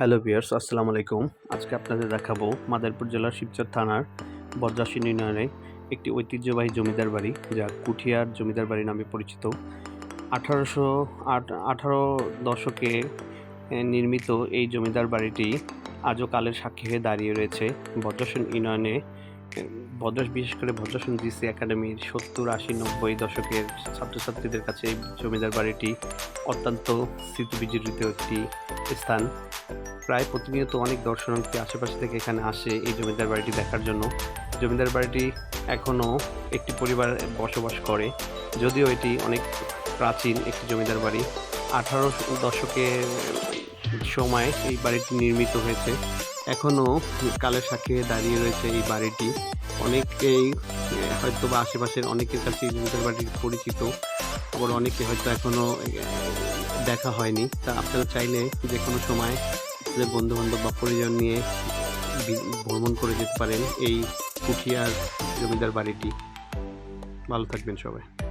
Hello বিয়ার্স আসসালামু আলাইকুম। আজকে আপনাদের দেখাবো মাদারপুর জেলার শিবচর থানার বজ্রাসীন ইউনিয়নে একটি ঐতিহ্যবাহী জমিদার বাড়ি, যা কুঠিয়ার জমিদার বাড়ি নামে পরিচিত। আঠারোশো আঠারো দশকে নির্মিত এই জমিদার বাড়িটি আজও কালের সাক্ষী হয়ে দাঁড়িয়ে রয়েছে। বজ্রাসীন ইউনিয়নে বজ্রাস বিশেষ করে বজ্রাসীন জিসি একাডেমির সত্তর, আশি, নব্বই দশকের ছাত্রছাত্রীদের কাছে জমিদার বাড়িটি অত্যন্ত স্মৃতিবিজড়িত একটি স্থান। প্রায় প্রতিনিয়ত অনেক দর্শনার্থী আশেপাশে থেকে এখানে আসে এই জমিদার বাড়িটি দেখার জন্য। জমিদার বাড়িটি এখনও একটি পরিবার বসবাস করে, যদিও এটি অনেক প্রাচীন একটি জমিদার বাড়ি। আঠারো দশকে সময় এই বাড়িটি নির্মিত হয়েছে। এখনও কালের সাক্ষী দাঁড়িয়ে রয়েছে এই বাড়িটি। অনেকেই হয়তো বা আশেপাশের অনেকের কাছে এই জমিদার বাড়িটি পরিচিত, আবার অনেকে হয়তো এখনও দেখা হয়নি। তা আপনারা চাইলে যে কোনো সময় আপনাদের বন্ধু বান্ধব বা পরিজন নিয়ে ভ্রমণ করে যেতে পারেন এই কুঠিয়ার জমিদার বাড়িটি। ভালো থাকবেন সবাই।